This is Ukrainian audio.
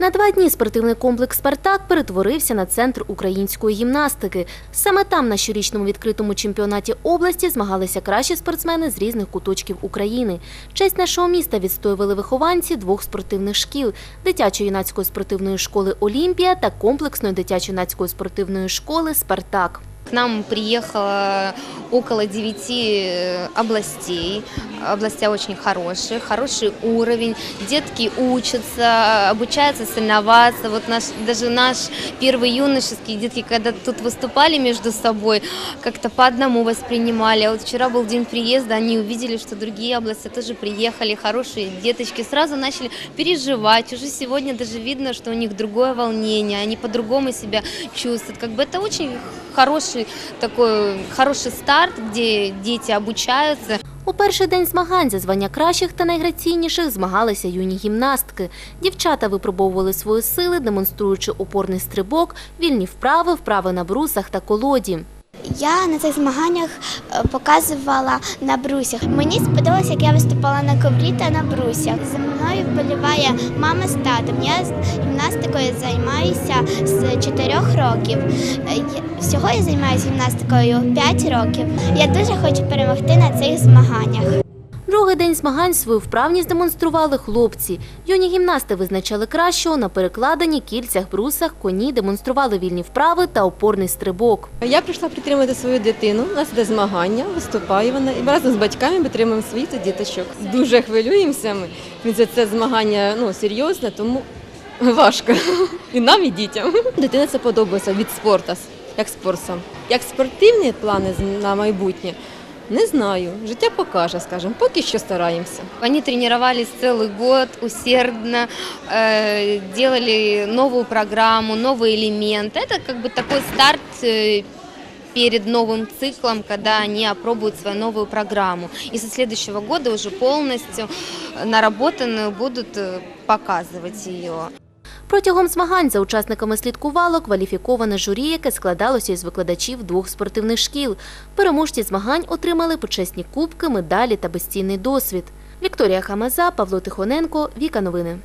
На два дні спортивний комплекс Спартак перетворився на центр української гімнастики. Саме там на щорічному відкритому чемпіонаті області змагалися кращі спортсмени з різних куточків України. Честь нашого міста відстоювали вихованці двох спортивних шкіл дитячо-юнацької спортивної школи Олімпія та комплексної дитячо-юнацької спортивної школи Спартак. К нам приехало около девяти э, областей. Областя очень хорошие, хороший уровень. Детки учатся, обучаются соревноваться. Вот наш, даже наш первый юношеские детки, когда тут выступали между собой, как-то по одному воспринимали. А вот вчера был день приезда, они увидели, что другие области тоже приехали, хорошие деточки. Сразу начали переживать. Уже сегодня даже видно, что у них другое волнение, они по-другому себя чувствуют. Как бы это очень хороший такой хороший старт, где дети обучаются. У перший день змагань за звання кращих та найграційніших змагалися юні гімнастки. Дівчата випробовували свої сили, демонструючи опорний стрибок, вільні вправи, вправи на брусах та колоді. Я на цих змаганнях е, показувала на брусях. Мені сподобалося, як я виступала на коврі та на брусях. За мною вболіває мама з татом. Я гімнастикою займаюся з 4 років. Е, Всього я займаюся гімнастикою 5 років. Я дуже хочу перемогти на цих змаганнях. Другий день змагань свою вправність демонстрували хлопці. Юні гімнасти визначали кращого на перекладині, кільцях, брусах, коні, демонстрували вільні вправи та опорний стрибок. Я прийшла підтримати свою дитину. У нас іде змагання, виступає вона. І разом з батьками підтримуємо своїх діточок. Дуже хвилюємося ми. За це змагання ну, серйозне, тому важко. І нам, і дітям. Дитина це подобається від спорту, як спорт. Як спортивні плани на майбутнє, не знаю. Життя покаже, скажімо. Поки що стараємося. Они тренировались целый год усердно, э, делали новую программу, новый элемент. Это как бы такой старт э, перед новым циклом, когда они опробуют свою новую программу. И со следующего года уже полностью э, наработанную будут э, показывать ее. Протягом змагань за учасниками слідкувало кваліфіковане журі, яке складалося із викладачів двох спортивних шкіл. Переможці змагань отримали почесні кубки, медалі та безцінний досвід. Вікторія Хамаза, Павло Тихоненко, Віка Новини.